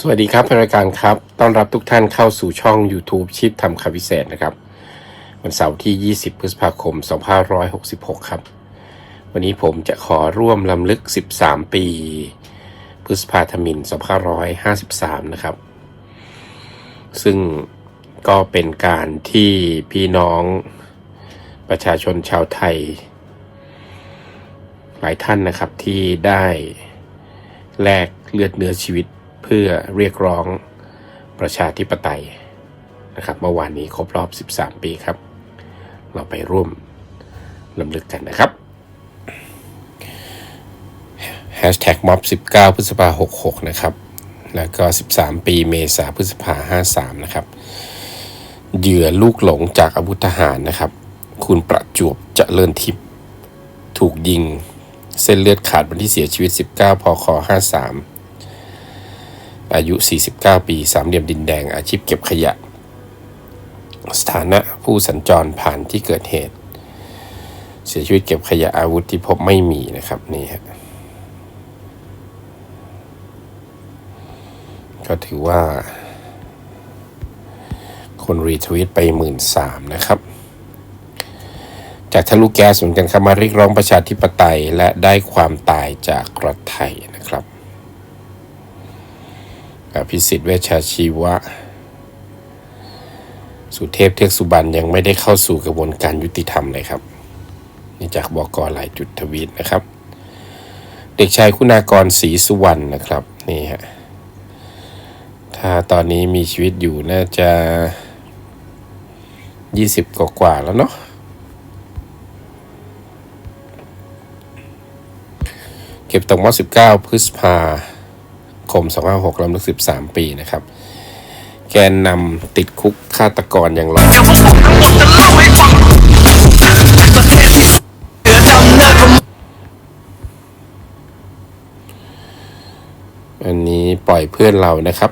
สวัสดีครับรายการครับ ต้อนรับทุกท่านเข้าสู่ช่อง YouTube ชิดทำคำพิเศษนะครับ วันเสาร์ที่ 20 พฤษภาคม 2566 ครับ วันนี้ผมจะขอร่วมลำลึก 13 ปี พฤษภาธมิน 2553 นะครับ ซึ่งก็เป็นการที่พี่น้องประชาชนชาวไทย หลายท่านนะครับที่ได้แลกเลือดเนื้อชีวิต พื่อเรียกร้องประชาธิปไตยนะครับเมื่อวานนี้ครบรอบ 13 ปีครับ เราไปร่วมลำลึกกันนะครับ Hashtag ม็อบ19 พฤษภา66 นะครับ แล้วก็ 13 ปีเมษาพฤษภา53 นะครับ เหยื่อลูกหลงจากอาวุธทหารนะครับ คุณประจวบเจริญทิพย์ถูกยิง เส้นเลือดขาดวันที่เสียชีวิต 19 พค 53 อายุ 49 ปี สามเหลี่ยมดินแดง อาชีพเก็บขยะ สถานะผู้สัญจรผ่านที่เกิดเหตุ เสียชีวิตเก็บขยะอาวุธที่พบไม่มีนะครับนี่ฮะก็ถือว่า คนรีทวิตไปหมื่นสามนะครับ จากทะลุแก๊สเหมือนกันครับมาเรียกร้องประชาธิปไตยและได้ความตายจากรัฐไทย อภิสิทธิ์เวชาชีวะ สุเทพเทือกสุบรรณยังไม่ได้เข้าสู่กระบวนการยุติธรรมเลยครับนี่จากบอกกหลายจุดทวีตนะครับ เด็กชายคุณากรศรีสุวรรณนะครับนี่ฮะถ้าตอนนี้มีชีวิตอยู่น่าจะยี่สิบกว่าแล้วเนาะเก็บตกมอ19 พฤษภา คม 256ลำลึก 13 ปีนะครับ แกนนำติดคุกฆาตกรอย่างหลอนอันนี้ปล่อยเพื่อนเรานะครับ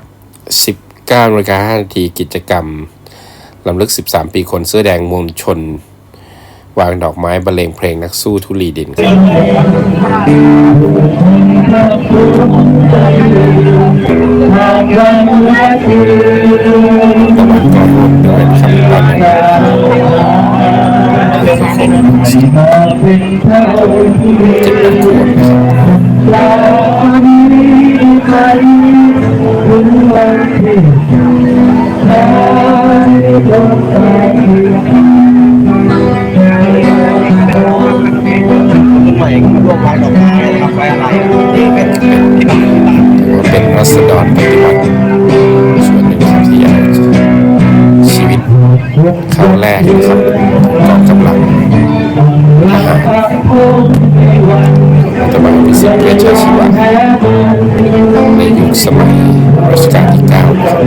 19นาฬิกา5นาทีกิจกรรมลำลึก 13 ปีคนเสื้อแดงมวลชน วางดอกไม้บรรเลงเพลงนักสู้ทุลีดินครับ ร่วมด้วยนะครับตอนนี้เรื่องของเจ็ดแปดขวบนะครับถือว่าเป็นรัษฎรปฏิวัติส่วนหนึ่งครับที่อยากชีวิตครั้งแรกนะครับกองกำลังทหารรัฐบาลพิเศษเวชชาชีวะในยุคสมัยรัชกาลที่เก้าครับ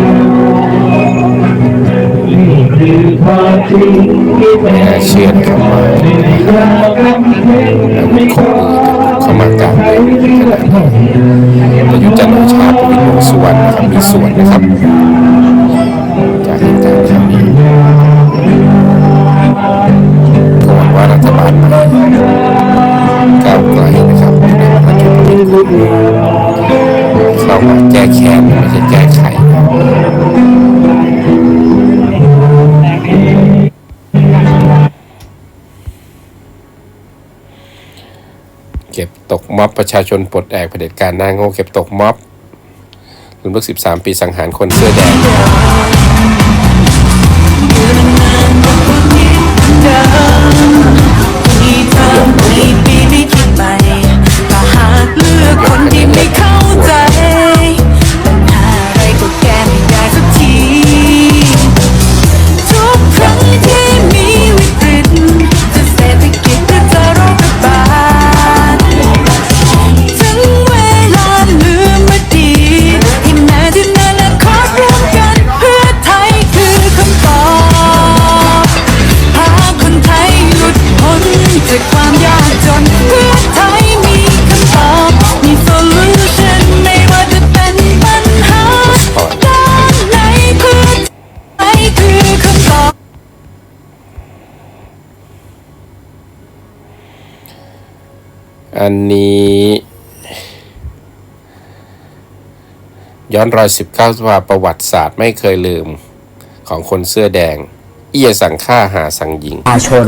ไม่น่าเชื่อนะครับว่าอาวุธของมือ เข้ามากลางเลยขนาดนี้ประยุทธ์จันทร์โอชาประวิตรวงสุวรรณนะครับมีส่วนนะครับจากเหตุการณ์ครั้งนี้ก็หวังว่ารัฐบาลใหม่ก้าวไกลนะครับในมหาชนเป็นคนเข้ามาแก้แค้นไม่ใช่แก้ไข ตกม็อบประชาชนปลดแอกเผด็จการหน้าโง่เก็บตกม็อบรำลึก13 ปีสังหารคนเสื้อแดงที่เธอไม่ปีไม่คิดใหม่ถ้าหากเลือกคนที่ไม่เข้ อันนี้ ย้อนรอย 19สภาประวัติศาสตร์ไม่เคยลืมของคนเสื้อแดง เอียสั่งฆ่าหาสั่งยิงประชาชน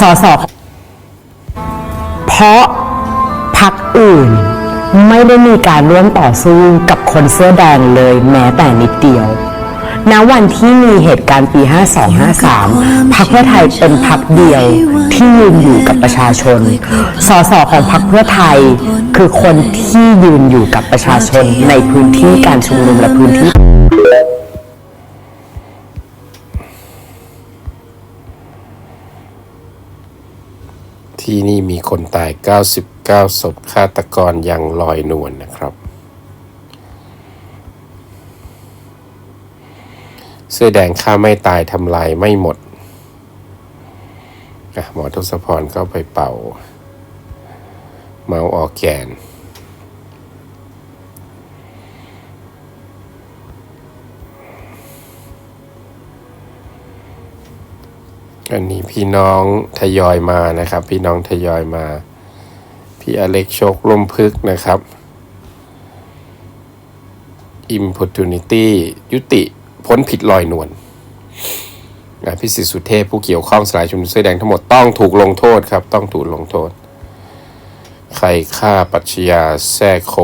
สอสอเพราะพักอื่นไม่ได้มีการร่วมต่อสู้กับคนเสื้อแดงเลยแม้แต่นิดเดียว ณวันที่มีเหตุการณ์ปี 5253พักเพื่อไทยเป็นพักเดียวที่ยืนอยู่กับประชาชน สสของพักเพื่อไทย คือคนที่ยืนอยู่กับประชาชนในพื้นที่การชุมนุมและพื้นที่ที่นี่มีคนตาย 99 ศพ ฆาตกรยังลอยนวลนะครับ เสื้อแดงฆ่าไม่ตายทำลายไม่หมดอะหมอทศพรก็ไปเป่า เมาออกแกน อันนี้พี่น้องทยอยมานะครับ พี่น้องทยอยมา พี่อเล็กโชคล่มพึกนะครับ Importunity ยุติ พ้นผิดลอยนวลนพี่สิทธิสุเทพผู้เกี่ยวข้องสลายชุมนุมเสื้อแดงทั้งหมดต้องถูกลงโทษครับ ต้องถูกลงโทษ ใครฆ่าปัชญาแซ่โค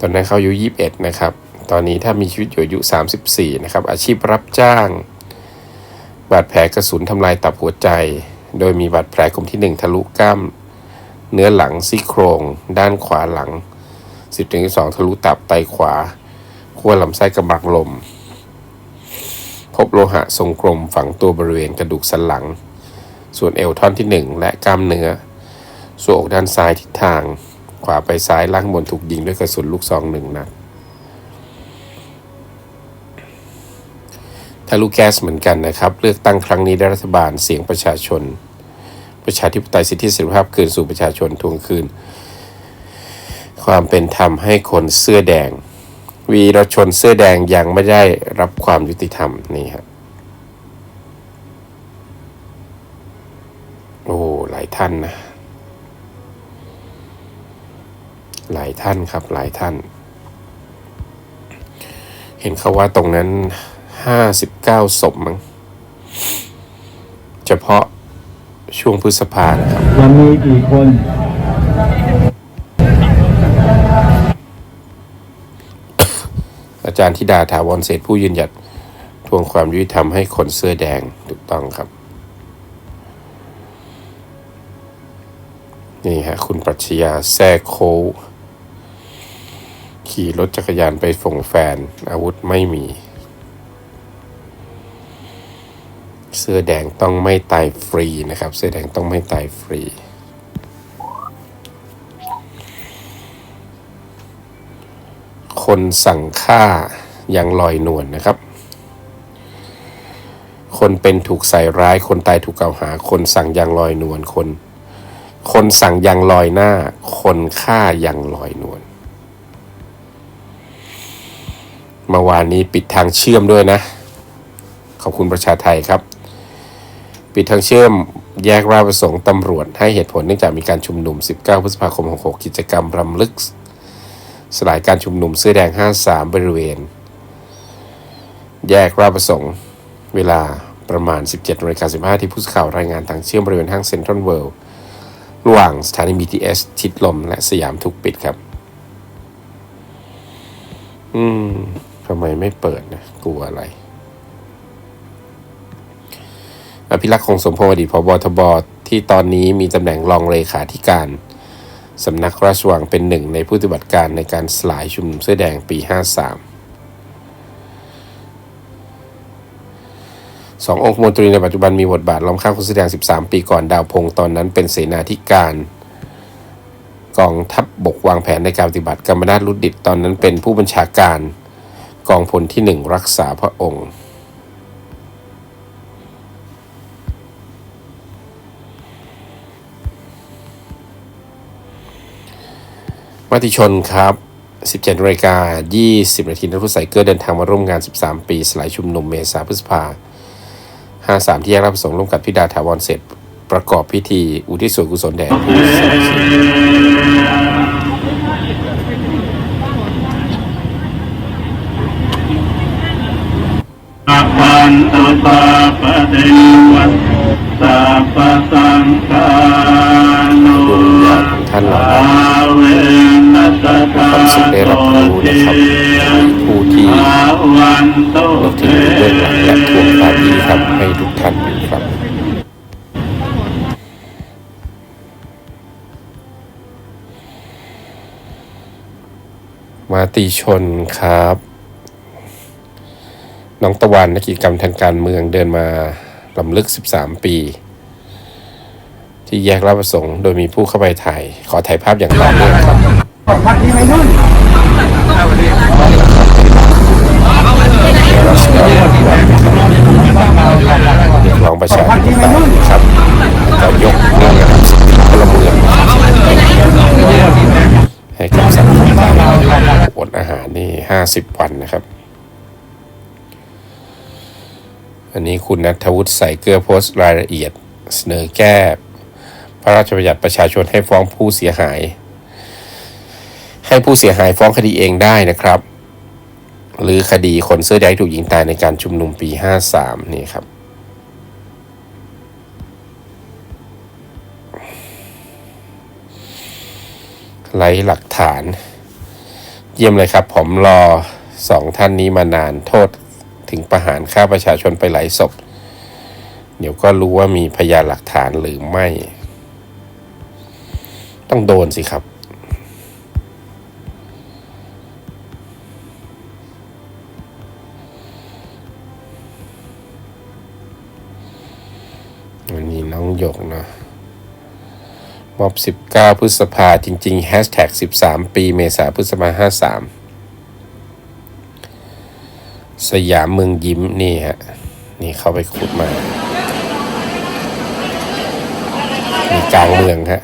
ตอนนั้นเขาอายุ21 นะครับ ตอนนี้ถ้ามีชีวิตอยู่อายุ 34 นะครับ อาชีพรับจ้าง บาดแผลกระสุนทำลายตับหัวใจ โดยมีบาดแผลกลุ่มที่ 1 ทะลุกล้าม เนื้อหลังซี่โครง ด้านขวาหลัง10-12ทะลุตับไตขวา ขั้วลำไส้กระบังลม พบโลหะทรงกลมฝังตัวบริเวณกระดูกสันหลัง ส่วนเอวท่อนที่ 1 และกล้ามเนื้อ ส่วนอกด้านซ้ายทิศทาง ขวาไปซ้ายล่างบนถูกยิงด้วยกระสุนลูกซองหนึ่งนัดทะลุแก๊สเหมือนกันนะครับ เลือกตั้งครั้งนี้ได้รัฐบาลเสียงประชาชน ประชาธิปไตยสิทธิเสรีภาพคืนสู่ประชาชนทวงคืน ความเป็นธรรมให้คนเสื้อแดง วีรชนเสื้อแดงยังไม่ได้รับความยุติธรรมนี่ฮะโอ้หลายท่านนะ หลายท่านครับหลายท่าน เห็นเขาว่าตรงนั้นห้าสิบเก้าศพมั้งเฉพาะช่วงพฤษภานะครับจะมีกี่คน อาจารย์ธิดาถาวรเศรษฐผู้ยืนหยัดทวงความยุติธรรมให้คนเสื้อแดงถูกต้องครับ นี่ฮะคุณปรัชญาแซ่โคขี่รถจักรยานไปส่งแฟน อาวุธไม่มี เสื้อแดงต้องไม่ตายฟรีนะครับ เสื้อแดงต้องไม่ตายฟรี คนสั่งฆ่ายังลอยนวลนะครับ คนเป็นถูกใส่ร้าย คนตายถูกกล่าวหา คนสั่งยังลอยนวลคน คนสั่งยังลอยหน้า คนฆ่ายังลอยนวลเมื่อวานนี้ปิดทางเชื่อมด้วยนะ ขอบคุณประชาไทยครับ ปิดทางเชื่อมแยกราชประสงค์ตำรวจให้เหตุผลเนื่องจากมีการชุมนุม 19 พฤษภาคม 66 กิจกรรมรำลึก สลายการชุมนุมเสื้อแดง 53 บริเวณ แยกราชประสงค์ เวลาประมาณ 17นาฬิกา15 ที่ผู้สื่อข่าวรายงานทางเชื่อมบริเวณห้างเซ็นทรัลเวิลด์ระหว่างสถานี BTS ชิดลมและสยามถูกปิดครับ อืมทำไมไม่เปิดนะ กลัวอะไร อภิรักษ์คงสมพงษ์อดีตพบทบที่ตอนนี้มีตำแหน่งรองเลขาธิการ สำนักราชวังเป็นหนึ่งในผู้ปฏิบัติการในการสลายชุมนุมเสื้อแดงปี 53สององคมนตรีในปัจจุบันมีบทบาทล้อมข้างคนเสื้อแดง 13 ปีก่อนดาวพงตอนนั้นเป็นเสนาธิการกองทัพบบกวางแผนในการปฏิบัติกรรมนาถรุดดิตตอนนั้นเป็นผู้บัญชาการ กองพลที่หนึ่งรักษาพระองค์ มติชนครับ 17รายการ20 นาทีนักฟุตไซเกอร์เดินทางมาร่วมงาน 13 ปีสลายชุมนุมเมษาพฤษภา53 ที่แยกรับปรสงค์ร่วมกับพิดาถาวรเสร็จ ประกอบพิธีอุทิศส่วนกุศลแด่ผู้เสียชีวิตอันตุตาปฏิวัตตาปสังกานุทาเว ความสุขได้รับรู้นะครับผู้ที่อาวันตุเราถึงเบื้องหลังและทวงความยุติธรรมให้ทุกท่านอยู่ครับมาติชนครับ น้องตะวันนักกิจกรรมทางการเมืองเดินมาลำลึก 13 ปี ที่แยกรับประสงค์ โดยมีผู้เข้าไปถ่าย ขอถ่ายภาพอย่างต่อเนื่องครับ รัชดาเรียกร้องประชาธิปไตยครับจะยกเรื่องระดับสิทธิพลเมืองให้กับสังคมไทยอดอาหารนี่ห้าสิบวันนะครับ อันนี้คุณนัทวุฒิใส่เกลือโพสต์รายละเอียด เสนอแก้ พระราชบัญญัติประชาชนให้ฟ้องผู้เสียหาย ให้ผู้เสียหายฟ้องคดีเองได้นะครับ หรือคดีคนเสื้อแดงถูกยิงตายในการชุมนุมปี 53 นี่ครับไร้หลักฐาน เยี่ยมเลยครับ ผมรอสองท่านนี้มานานโทษถึงประหารฆ่าประชาชนไปหลายศพ เดี๋ยวก็รู้ว่ามีพยานหลักฐานหรือไม่ ต้องโดนสิครับ อบ 19 พฤษภาจริงๆแฮชแท็ก13 ปีเมษาพฤษภา53 สยามเมืองยิ้มนี่ฮะ นี่เข้าไปขุดมามีกลางเมืองฮะ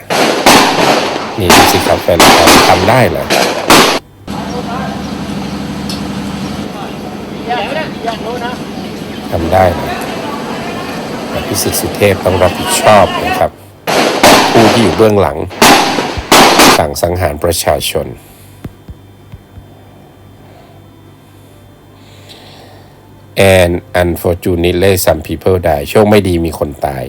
นี่ดูสิครับแฟนเราทำได้เหรอทำได้นะพิสิทธิ์สุเทพต้องรับผิดชอบนะครับ ผู้ที่อยู่เบื้องหลัง สั่งสังหารประชาชน and unfortunately some people die โชคไม่ดีมีคนตาย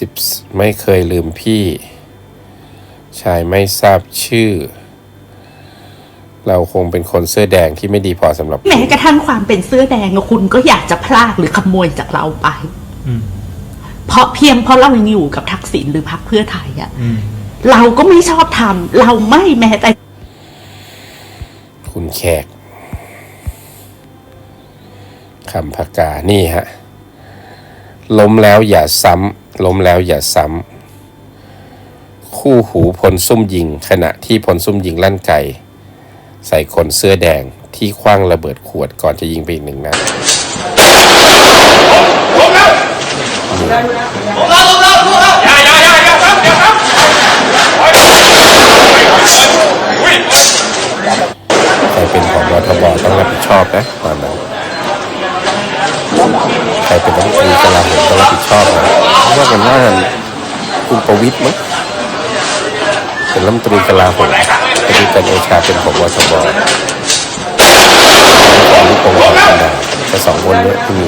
สิบไม่เคยลืมพี่ ชายไม่ทราบชื่อ เราคงเป็นคนเสื้อแดงที่ไม่ดีพอสำหรับแม้กระทั่งความเป็นเสื้อแดงอะคุณก็อยากจะพลากหรือขโมยจากเราไปเพราะเพียงเพราะเรายังอยู่กับทักษิณหรือพรรคเพื่อไทยอะเราก็ไม่ชอบทำเราไม่แม้แต่ คุณแขกคำพกานี่ฮะ ล้มแล้วอย่าซ้ำ ล้มแล้วอย่าซ้ำ คู่หูพลซุ่มยิง ขณะที่พลซุ่มยิงลั่นไกใส่คนเสื้อแดงที่คว้างระเบิดขวดก่อนจะยิงไปอีกหนึ่งนัดใครเป็นของรทบต้องรับผิดชอบนะตอนนั้น ใครเป็นรัฐมนตรีกลาโหมต้องรับผิดชอบนะว่ากันว่าคุณประวิตรมั้งเป็นรัฐมนตรีกลาโหมประยุทธ์จันทร์โอชาเป็นของรทบแล้วก็อนุพงศ์เผ่าจินดาแต่สองคนเนี้ที่มี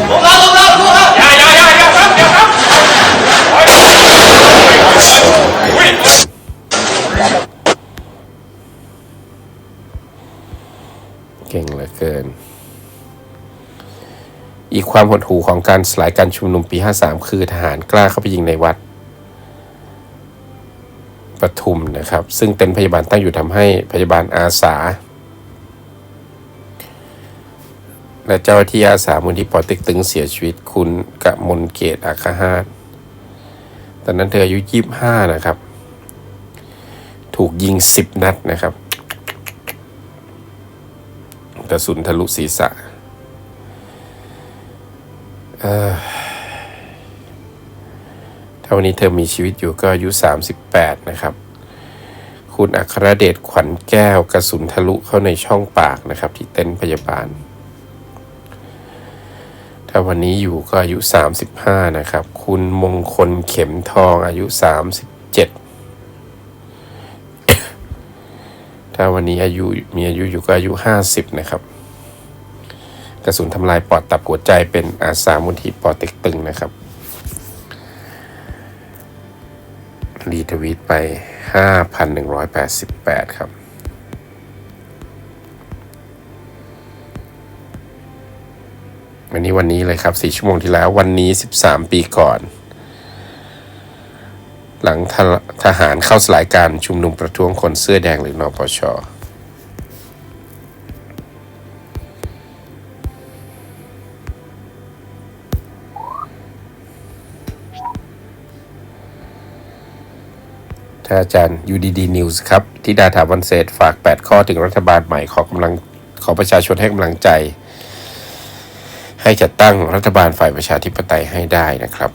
อีกความหดหู่ของการสลายการชุมนุมปี 53 คือทหารกล้าเข้าไปยิงในวัดปทุมนะครับ ซึ่งเต็นท์พยาบาลตั้งอยู่ทำให้พยาบาลอาสา และเจ้าที่อาสามูลที่ปอต็กตึงเสียชีวิตคุณกะมลเกตอาคาฮาตตอนนั้นเธออายุ 25 นะครับ ถูกยิง 10 นัดนะครับ กระสุนทะลุศีรษะ ถ้าวันนี้เธอมีชีวิตอยู่ก็อายุ 38 นะครับ คุณอัครเดชขวัญแก้วกระสุนทะลุเข้าในช่องปากนะครับ ที่เต็นท์พยาบาล ถ้าวันนี้อยู่ก็อายุ 35 นะครับ คุณมงคลเข็มทองอายุ 37ถ้าวันนี้อายุมีอายุอยู่ก็อายุ 50 นะครับ กระสุนทำลายปอดตับหัวใจเป็นอาสามูลที่ปอเต็กตึงนะครับ รีทวีตไป 5,188 ครับวันนี้วันนี้เลยครับ4ชั่วโมงที่แล้ววันนี้ 13 ปีก่อน หลังทหทหารเข้าสลายการชุมนุมประท้วงคนเสื้อแดงหรือนปช ท่านอาจารย์ UDD News ครับที่ดาถาวันเศษฝาก 8 ข้อถึงรัฐบาลใหม่ขอกำลังขอประชาชนให้กำลังใจ ให้จัดตั้งรัฐบาลฝ่ายประชาธิปไตยให้ได้นะครับ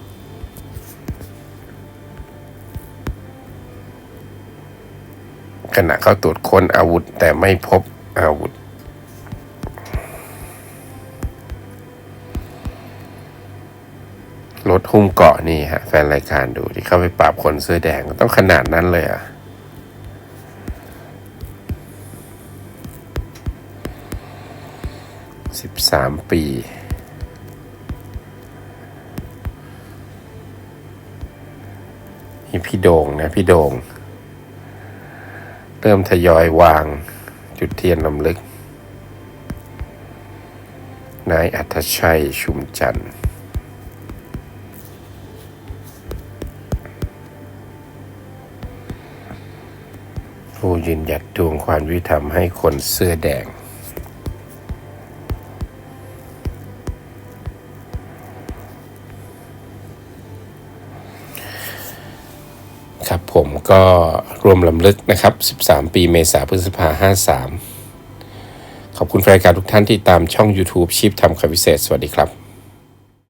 ขณะเข้าตรวจค้นอาวุธแต่ไม่พบอาวุธ รถหุ้มเกาะนี่ฮะแฟนรายการดูที่เข้าไปปราบคนเสื้อแดงต้องขนาดนั้นเลยอะสิบสามปีนี่พี่โด่งนะพี่โด่งเริ่มทยอยวางจุดเทียนลำลึก นายอัธชัยชุมจันทร์ ผู้ยืนหยัดทวงความยุติธรรมให้คนเสื้อแดง ครับผมก็รวมลำลึกนะครับ 13 ปีเมษาพฤษภา 53 ขอบคุณแฟนรายการทุกท่านที่ตามช่อง YouTube ชีพทำคำวิเศษ สวัสดีครับ